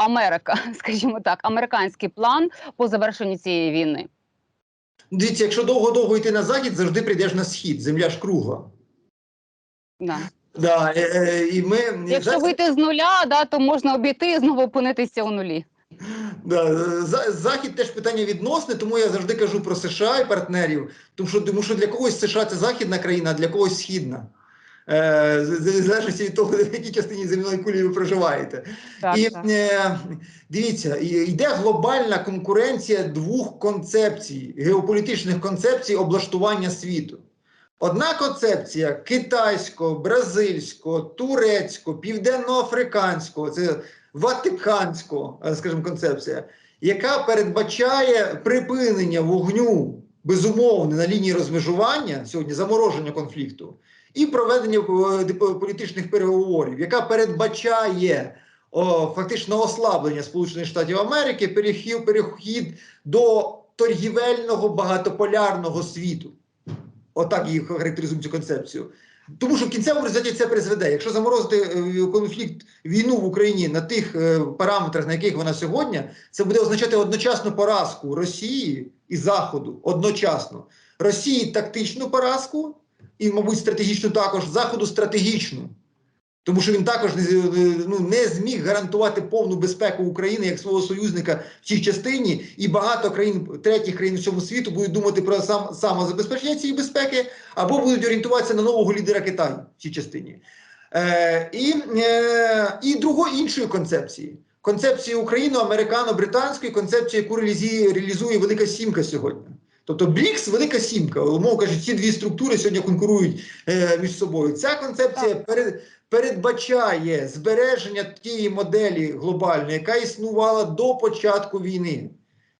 Америка, скажімо так, американський план по завершенню цієї війни? Дивіться, якщо довго-довго йти на захід, завжди прийдеш на схід. Земля ж кругла. Да. Да, е, е, і ми Якщо вийти з нуля, да, то можна обійти і знову опинитися у нулі. Да, захід теж питання відносне, тому я завжди кажу про США і партнерів, тому що, тому що для когось США це західна країна, а для когось східна. Е, залежності від того, в якій частині земної кулі ви проживаєте. Так, і так. е, дивіться, йде глобальна конкуренція двох концепцій, геополітичних концепцій облаштування світу. Одна концепція китайського, бразильського, турецького, південноафриканського, це ватиканського, е, скажімо, концепція, яка передбачає припинення вогню безумовне на лінії розмежування сьогодні, замороження конфлікту, і проведення е, політичних переговорів, яка передбачає о, фактично ослаблення Сполучених Штатів Америки, перехід, перехід до торгівельного багатополярного світу. Отак їх характеризують цю концепцію. Тому що в кінцевому результаті це призведе. Якщо заморозити е, конфлікт війну в Україні на тих е, параметрах, на яких вона сьогодні, це буде означати одночасну поразку Росії і Заходу. Одночасно. Росії тактичну поразку, і, мабуть, стратегічну також, Заходу стратегічну. Тому що він також не, ну, не зміг гарантувати повну безпеку України як свого союзника в цій частині, і багато країн третіх країн всьому світу будуть думати про сам самозабезпечення цієї безпеки, або будуть орієнтуватися на нового лідера Китаю в цій частині. Е, і, е, і другої іншої концепції. Концепції україно-американо-британської концепції, яку реалізує, реалізує Велика Сімка сьогодні. Тобто БРІКС, Велика Сімка, умовно кажучи, ці дві структури сьогодні конкурують е, між собою. Ця концепція перед, передбачає збереження тієї моделі глобальної, яка існувала до початку війни,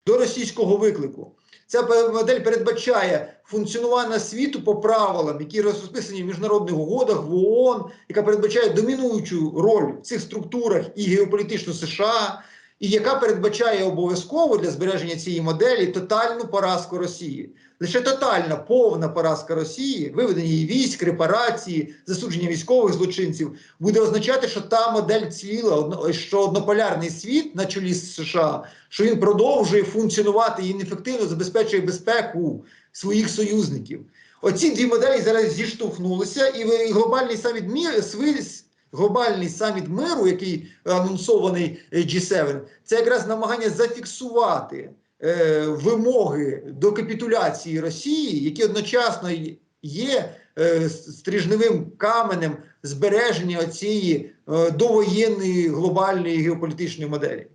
до російського виклику. Ця модель передбачає функціонування світу по правилам, які розписані в міжнародних угодах в ООН, яка передбачає домінуючу роль в цих структурах і геополітичну США, і яка передбачає обов'язково для збереження цієї моделі тотальну поразку Росії. Лише тотальна повна поразка Росії, виведення її військ, репарації, засудження військових злочинців буде означати, що та модель одно- що однополярний світ на чолі з США, що він продовжує функціонувати і ефективно забезпечує безпеку своїх союзників. Оці дві моделі зараз зіштовхнулися, і глобальний саміт глобальний саміт миру, який анонсований е, G7, це якраз намагання зафіксувати е, вимоги до капітуляції Росії, які одночасно є е, стрижневим каменем збереження цієї довоєнної глобальної геополітичної моделі.